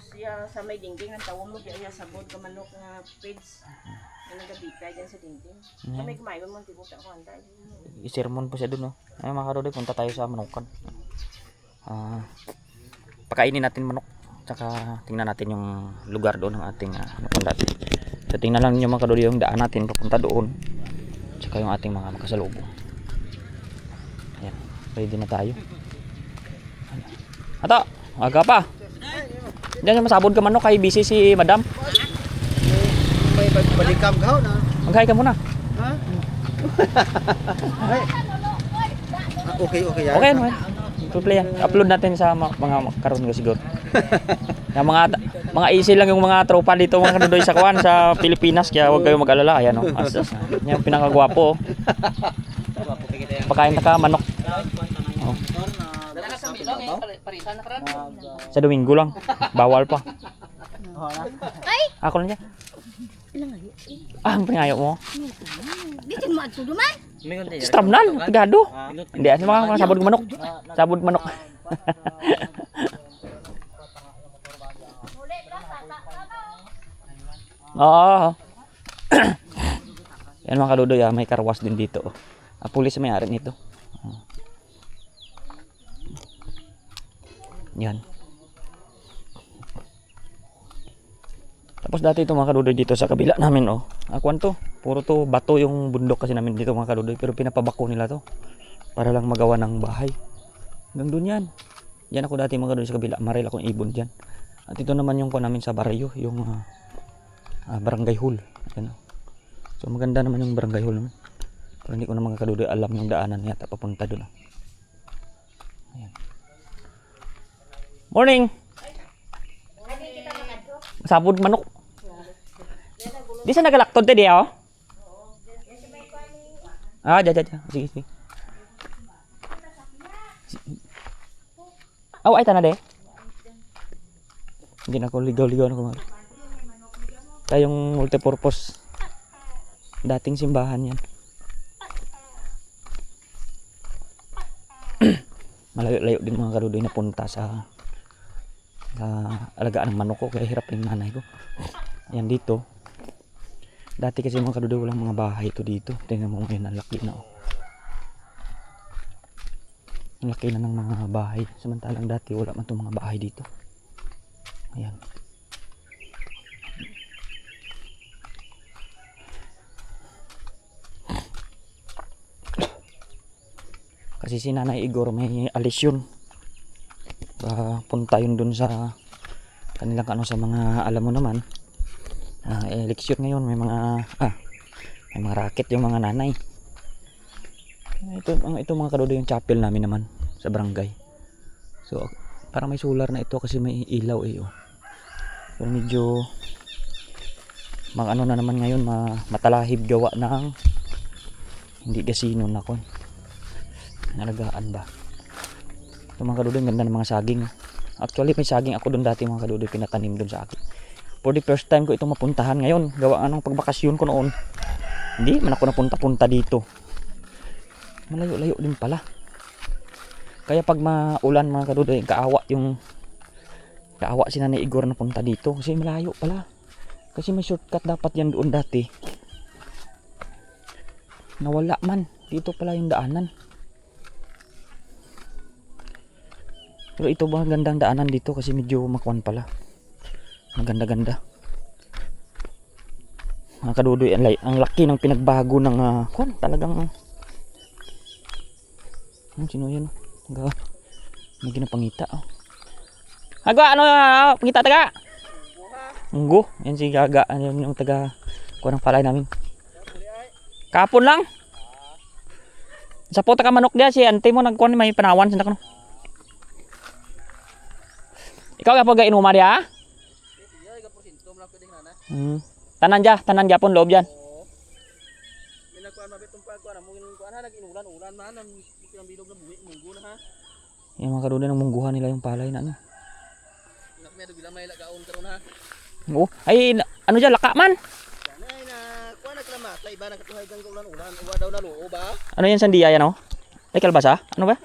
Tapos ya sa may dingding ng tawon mo diya ya sabod ka manok nga pids. Yung nagabika dyan sa dingding. Sa may kumain mo tibo sa kwanta. I-sermon po siya dun, no? Ay, mga kadodoy, punta tayo sa manukan. Ah, pakainin natin manok. Tsaka tingnan natin yung lugar doon ng ating uh, napunta. So, tingnan lang niyo mga kadodoy yung daan natin papunta doon. Tsaka yung ating mga makasalubong. Ayan, ready na tayo. Ato, aga pa. Diyan masabod ka manok kay busy si madam. May balikam ka na. Maghay ka muna. Ha? Ah, okay, okay yan. Okay, yan? Tuplay yan. Upload natin sa mga karon ko siguro. yung mga mga easy lang yung mga tropa dito mga kanudoy sa kuan sa Pilipinas kaya huwag kayong mag-alala. Ayan oh. As, as, yung pinakagwapo. oh. Pakain na ka manok. Oh. Sa Domingo lang. Bawal pa. Ay! Ako lang yan. Ilang ayo? Ah, ang pingayo mo. Di tin mo adto duman. Stramnan, pigado. Hindi, ano mga, mga sabod manok. Sabod manok. Oo. Yan mga kaludoy, ah, may karwas din dito. oh. Ah, pulis may ari nito. Ah. Yan. Tapos dati ito mga kaludoy dito sa kabila namin oh. Akuan to. Puro to bato yung bundok kasi namin dito mga kaludoy pero pinapabako nila to para lang magawa ng bahay. Hanggang doon yan. Diyan ako dati mga kaludoy sa kabila. Maril akong ibon diyan. At ito naman yung ko namin sa barrio, yung ah, ah, barangay hall. Ayan, oh. So maganda naman yung barangay hall naman. Pero hindi ko na mga kaludoy alam yung daanan yata papunta doon. oh. Ayan. Morning! Sabod manok. Di sa nagalaktod te di oh. Ah, ja ja ja. Sige, sige. Oh, ay tana de. Hindi na ako ligaw-ligaw na kumari. Tayong multipurpose. Dating simbahan yan. Malayo-layo din mga karudoy na punta sa sa alagaan ng manok ko kaya hirap yung nanay ko. Yan dito. Dati kasi mga kadudo walang mga bahay ito dito. Tingnan mo ngayon ang laki na oh. Ang laki na ng mga bahay. Samantalang dati wala man itong mga bahay dito. Ayan. Kasi si Nanay Igor may alis yun. Baka punta yun dun sa kanilang ano sa mga alam mo naman ah, eleksyon ngayon may mga ah, may mga racket yung mga nanay. Ito, ito mga kadodo yung chapel namin naman sa barangay. So parang may solar na ito kasi may ilaw eh oh. pero medyo mga ano na naman ngayon ma, matalahib gawa ng hindi gasino na kon. Nalagaan ba ito mga kadodo ang ganda ng mga saging. Actually, may saging ako doon dati mga kadudoy pinatanim doon sa akin. For the first time ko itong mapuntahan ngayon. Gawa nga ng pagbakasyon ko noon. Hindi, man ako napunta-punta dito. Malayo-layo din pala. Kaya pag maulan mga kadudoy, kaawa yung kaawa si Nanay Igor na punta dito. Kasi malayo pala. Kasi may shortcut dapat yan doon dati. Nawala man. Dito pala yung daanan. Pero ito ba gandang daanan dito kasi medyo makuan pala. Maganda-ganda. Mga kadudoy, ang, ang laki ng pinagbago ng uh, kuan, talagang ano sino yan? Aga, may ginapangita. Oh. Aga, ano, ano, pangita taga? Unggo, yan si Gaga, yan yung taga kuan ng palay namin. Kapon lang. Sa puta ka manok dia si ante mo nagkuan may panawan sa no. Ikaw ka pag inuma dia? Hmm. Tanan dya, tanan dya pon loob ha. Yung mga karuda ng mungguhan nila yung palay na ano. Oo. Ay, ano dyan, laka man. Ano yan sandiya yan oh? Ay, kalbasa? Ano ba?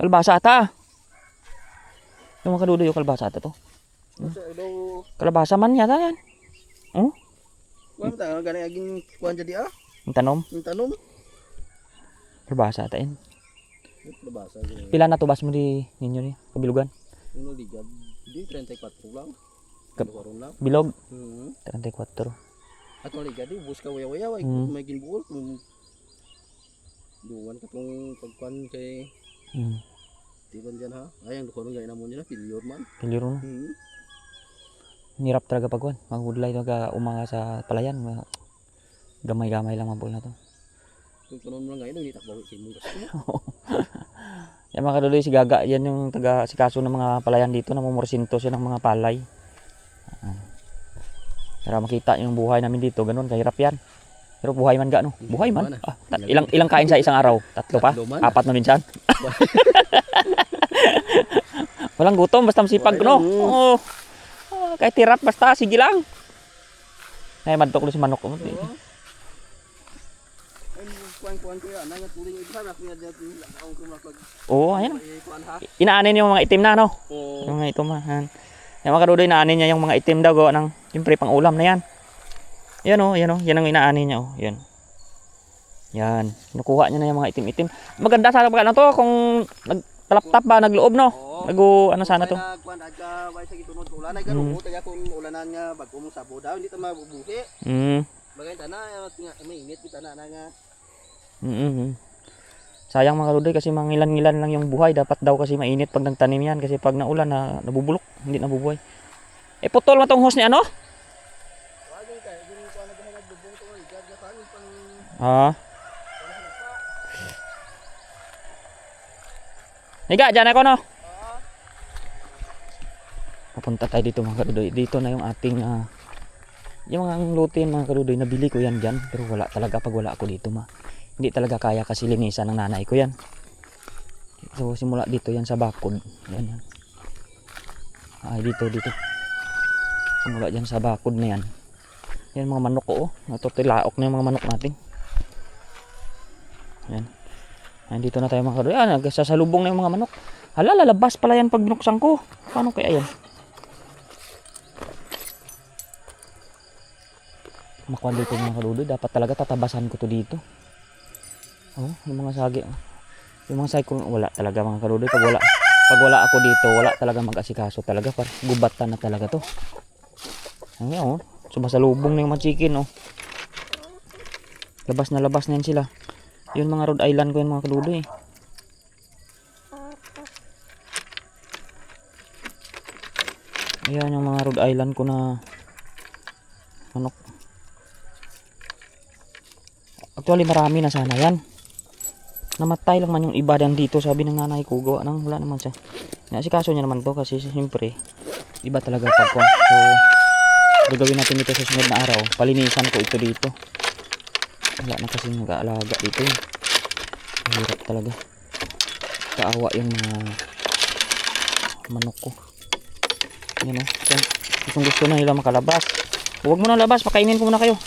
Kalbasa ata. Yung mga kadudoy, yung kalabasa ata to. Daw Kalabasa man yata yan. kuan ta gani aging kuan jadi ah. Yung tanom. Yung tanom. Kalabasa ata gyud. Pila na tubas mo di ninyo ni kabilugan? Uno ligad. Di 34 lang. Kap- lang. Bilog Hmm. 34. Ato ligad di bus ka waya-waya way Hmm. may ginbuol duwan ka tong pagkuan kay Hmm. Tiban dyan ha. Ay, ang dukoron gaya namon dyan ha. Pilyor man. Piliro no. Hmm. Hirap talaga pagwan. Maghudlay to ka umanga sa palayan. Ma- Gamay-gamay lang mabul na to. Kung kanon mo lang ngayon, hindi takbawi kay mong gasto. Yan mga kaduloy, si Gaga, yan yung taga si kaso ng mga palayan dito, namumursinto siya ng mga palay. Para makita yung buhay namin dito, ganun, kahirap yan. Pero buhay man ga, no? Buhay man. Ah, ilang ilang kain sa isang araw? Tatlo pa? Apat na minsan? Walang gutom, basta masipag, no? Oo. Ah, kahit tirap, basta, sige lang. Ay, madtok si manok. Oo. Makag... Oo, ayan. Ay, kuan ha. Inaanin yung mga itim na, no? Oo. Yung mga ito man. Yung mga kadudoy, inaanin niya yung mga itim daw. Gawa ng, siyempre, pang ulam na yan. Yan o, yan o. Yan ang inaanin niya o. Yan. Yan. Nakuha niya na yung mga itim-itim. Maganda sana pag ano to, kung nagtalap-tap ba, nagloob no? Oo. Nag ano sana to. Ay, Mm. Mm. Bagay, tana, nga, mainit, kita na na nga. Mm -mm. Sayang mga kadudoy kasi mangilan-ngilan lang yung buhay. Dapat daw kasi mainit pag nagtanim yan. Kasi pag naulan na nabubulok, hindi nabubuhay. Eh putol mo tong hose ni ano? Wag yung kaya, yung kuan na gano'n, nagbubong to, igad na tayo, Ah. Higa, dyan ako no. Papunta tayo dito mga kadudoy. Dito na yung ating ah, yung mga lutin mga kadudoy. Nabili ko yan dyan. Pero wala talaga pag wala ako dito ma. Hindi talaga kaya kasi linisan ng nanay ko yan. So simula dito yan sa bakod. Yan yan. Ay dito dito. Simula dyan sa bakod na yan. Yan mga manok ko oh. Natutilaok na yung mga manok natin. Yan. Nandito na tayo mga kadoy. Ah, nagsasalubong na yung mga manok. Hala, lalabas pala yan pag binuksan ko. Paano kaya yan? Makuha dito mga kadoy. Dapat talaga tatabasan ko to dito. Oh, yung mga sagi. Yung mga sagi wala talaga mga kadoy. Pag wala, pag wala ako dito, wala talaga mag-asikaso talaga. Par gubatan na talaga to. Ano oh. Sumasalubong na yung mga chicken oh. Labas na labas na yan sila. Yun mga Rhode Island ko yung mga kadudoy. Ayan yung mga Rhode Island ko na manok. Actually marami na sana yan. Namatay lang man yung iba yan dito sabi ng nanay ko. Gawa nang wala naman siya. Nga, si kaso niya naman to kasi siyempre iba talaga pagkon. So gagawin natin ito sa sunod na araw. Palinisan ko ito dito. Wala na kasi nag-aalaga dito. eh. Mahirap talaga. Kaawa yung mga manok ko. Yan o. So, kung gusto na nila makalabas. Huwag mo na labas. Pakainin ko muna kayo.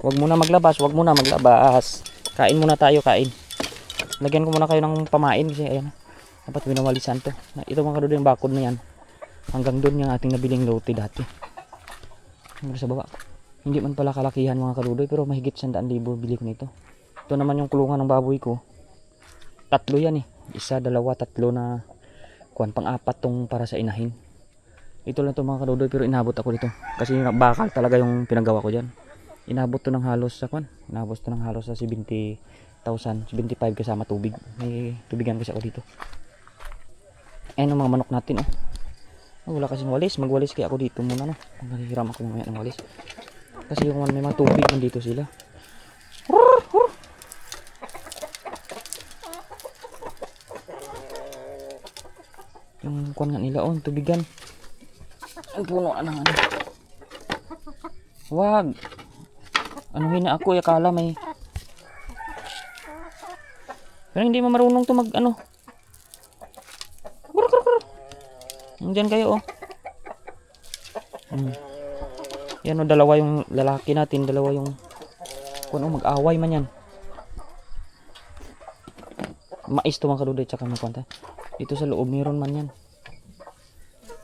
Huwag muna maglabas. Huwag muna maglabas. Kain muna tayo. Kain. Lagyan ko muna kayo ng pamain kasi ayan. Dapat winawalisan to. Ito mga kadod yung bakod na yan. Hanggang doon yung ating nabiling lote dati. Hanggang sa baba. Hindi man pala kalakihan mga kadudoy pero mahigit 100,000 bili ko nito. Ito naman yung kulungan ng baboy ko. Tatlo yan eh. Isa, dalawa, tatlo na kuan pang apat tong para sa inahin. Ito lang to mga kadudoy pero inabot ako dito. Kasi bakal talaga yung pinagawa ko dyan. Inabot to ng halos sa kuan. Inabot to ng halos sa 70,000, 75 kasama tubig. May tubigan kasi ako dito. Ayan ang mga manok natin. Oh, wala kasing walis. Magwalis kaya ako dito muna no. Maghihiram ako mamaya ng walis. Kasi yung may mga tubig nandito sila. Yung kuwan nga nila, oh, tubigan. Ang puno na ng ano. Wag. Anuhin na ako, akala may... Pero hindi mo marunong to mag ano. Grr, grr, grr. Nandiyan kayo, oh. Hmm. Yan o, dalawa yung lalaki natin, dalawa yung kung ano, mag-away man yan. Mais to mga kaduday, tsaka may kwanta. Dito sa loob, meron man yan.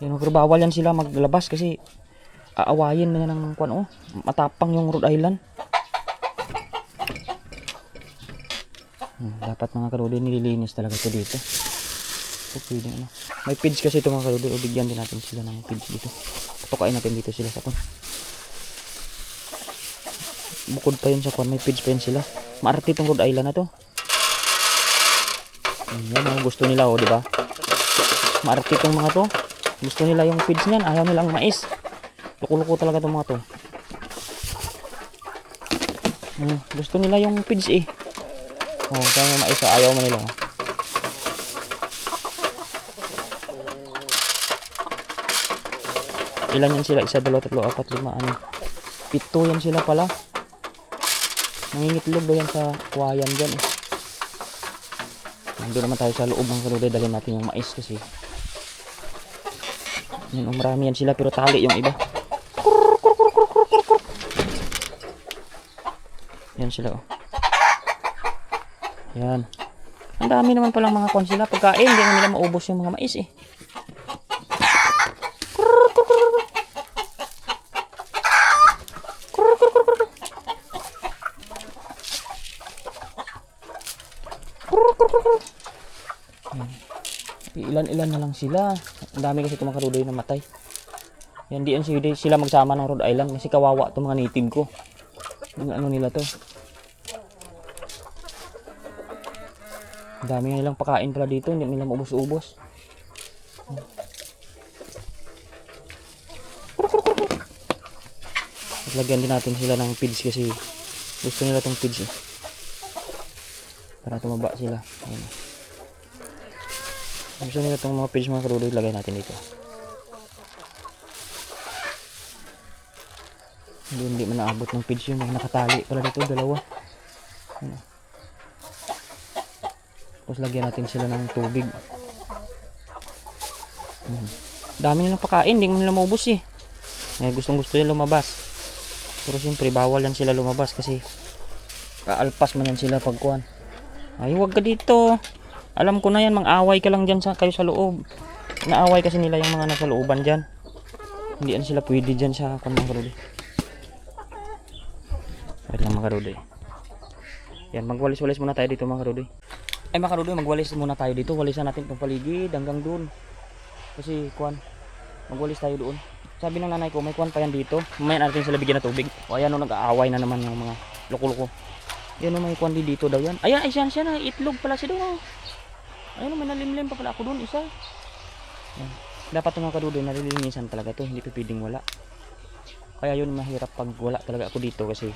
Yan, pero bawal yan sila maglabas kasi aawayin na yan ng kwan oh. Matapang yung Rhode Island. Hmm, dapat mga karudi nililinis talaga ito dito. So, pwede, ano. May pids kasi ito mga karudi. O bigyan din natin sila ng pids dito. Tukain natin dito sila sa kwan. Bukod pa yun sa kwan, may pids pa yun sila. Maarte itong Rhode Island na to. Yan ang gusto nila oh, di ba? Maarte itong mga to. Gusto nila yung feeds niyan, ayaw nilang mais. Loko-loko talaga itong mga to. Hmm, gusto nila yung feeds eh. Oh, kaya yung mais ah, ayaw mo nila. Ilan yan sila? Isa, dalawa, tatlo, apat, lima, ano. Pito yan sila pala. Nangingitlog ba yan sa kuwayan dyan eh. Doon naman tayo sa loob ng kaluday. Dalhin natin yung mais kasi. Yan, oh, marami yan sila pero tali yung iba. Yan sila oh. Yan. Ang dami naman palang mga kon sila. Pagkain, hindi na nila maubos yung mga mais eh. Ilan-ilan na lang sila. Ang dami kasi itong mga karudoy na matay. Yan di yan sila, magsama ng Rhode Island kasi kawawa itong mga native ko. Yung ano nila to. Ang dami nilang pakain pala dito, hindi nila maubos-ubos. At lagyan din natin sila ng feeds kasi gusto nila tong feeds eh. Para tumaba sila. Ayan. Gusto nila itong mga feeds mga karudo ilagay natin dito. Hindi, hindi man naabot ng feeds yun. Nakatali pala dito, dalawa. Ayan. Tapos lagyan natin sila ng tubig. Hmm. Dami nilang pakain, hindi mo nila maubos eh. Eh, gustong gusto nila lumabas. Pero siyempre, bawal yan sila lumabas kasi kaalpas man yan sila pagkuhan. Ay, huwag ka dito. Alam ko na yan, mang-away ka lang dyan sa, kayo sa loob. Naaway kasi nila yung mga nasa looban dyan. Hindi yan sila pwede dyan sa kwan mga karudi. Wait lang mga karudi. Yan, magwalis-walis muna tayo dito mga karudi. Ay mga karudi, magwalis muna tayo dito. Walisan natin itong paligid hanggang dun. Kasi kwan, magwalis tayo doon. Sabi ng nanay ko, may kwan pa yan dito. Mamaya natin sila bigyan ng tubig. O ayan o, nag-aaway na naman yung mga loko-loko. Yan o, may kwan din dito daw yan. Ayan, ay siya, siya na, itlog pala siya doon. Ayun, may nalimlim pa pala ako doon, isa. Yan. Dapat mga kadudo, nalilinisan talaga to Hindi pa pwedeng wala. Kaya yun, mahirap pag wala talaga ako dito kasi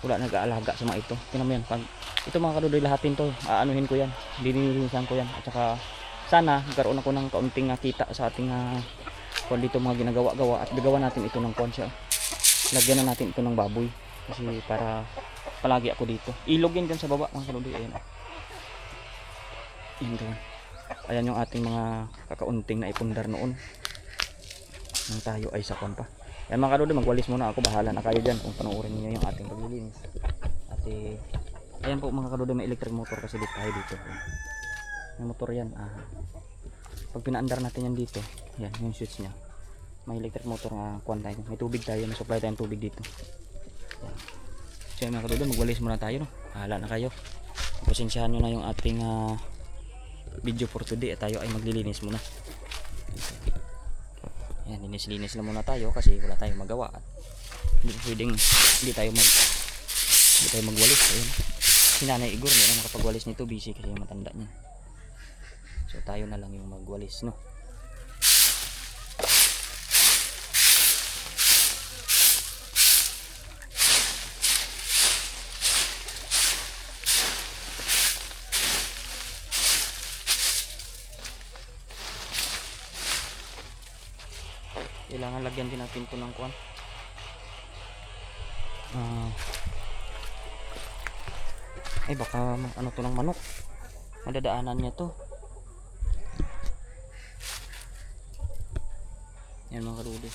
wala nag-aalaga sa mga ito. Tingnan mo yan, pag ito mga kadudoy lahatin to, aanuhin ko yan. Dinilinisan ko yan. At saka sana magkaroon ako ng kaunting kita sa ating uh, kung dito mga ginagawa-gawa at gagawa natin ito ng konsya. Lagyan na natin ito ng baboy kasi para palagi ako dito. Ilog yan dyan sa baba mga kadudoy. Ayan. Oh. Yan doon. Ayan yung ating mga kakaunting na ipundar noon. Nang tayo ay sa pa. Yan mga kadudoy, magwalis muna ako. Bahala na kayo dyan kung panoorin niyo yung ating paglilinis. At eh, ayan po mga kadudoy, may electric motor kasi dito tayo dito. May motor yan. Ah. Pag pinaandar natin yan dito, yan yung switch niya. May electric motor nga kuwan tayo. May tubig tayo, may supply tayong tubig dito. Yan. So yan mga kadudoy, magwalis muna tayo. No? Bahala na kayo. Pasensyahan nyo na yung ating ah, video for today at tayo ay maglilinis muna. Yan, linis-linis na muna tayo kasi wala tayong magawa. At hindi pwedeng hindi tayo mag hindi tayo magwalis. Ayun. Si Nanay Igor hindi na makapagwalis nito busy kasi matanda niya. So tayo na lang yung magwalis no. Kailangan lagyan din natin to ng kuan. Ah. ay baka ano to ng manok. Madadaanan niya to. Yan mga karudi.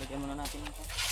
Lagyan muna natin ito.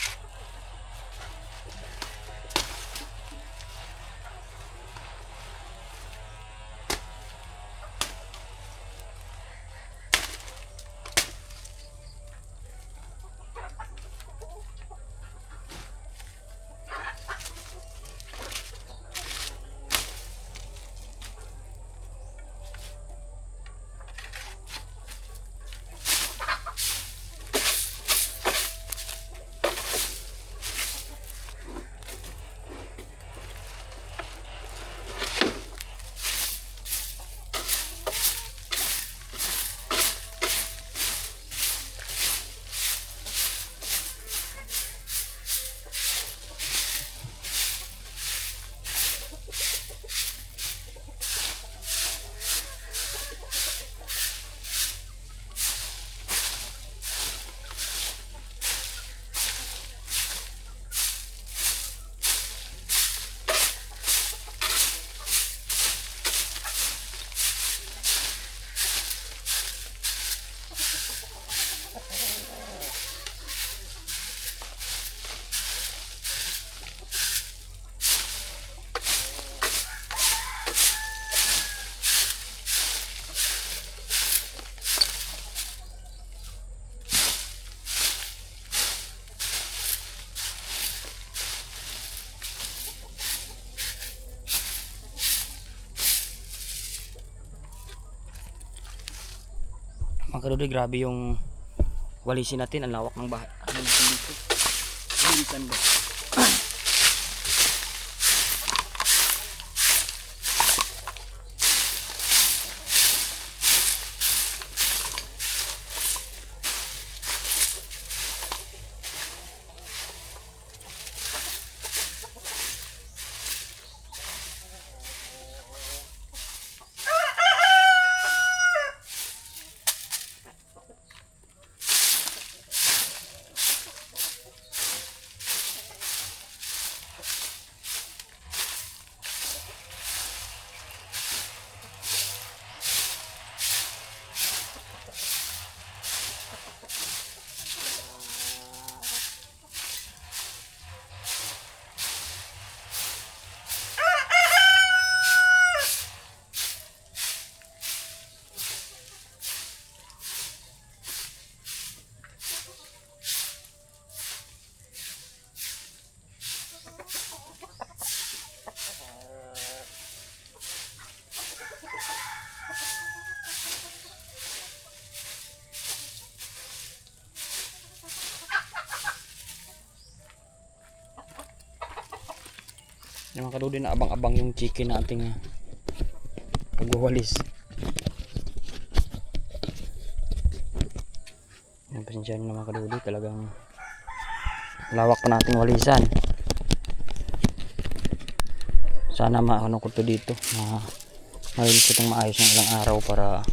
Kadudoy, grabe yung walisin natin. Ang lawak ng bahay. Ano natin dito? Walisan ba? Yung mga kadudoy na abang-abang yung chicken na ating uh, pagwawalis. Yan, pasensya na mga kadudoy. Talagang lawak pa nating walisan. Sana maano ko to dito. Na malinis itong maayos ng ilang araw para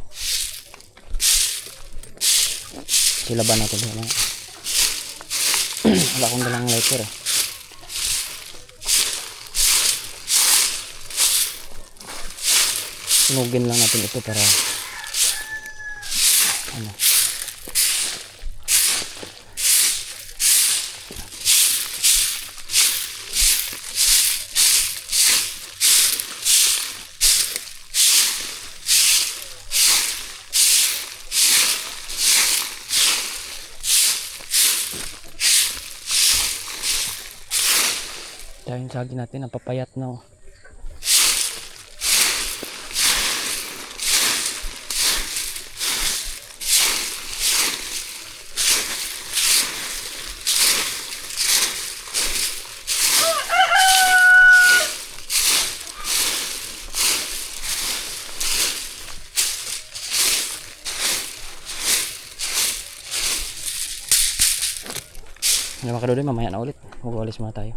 silaban natin. Ano? Wala akong dalang lighter eh. Sunugin lang natin ito para ano Dahil saging natin napapayat na oh. Mga kaduloy, mamaya na ulit. Mag-uwalis muna tayo.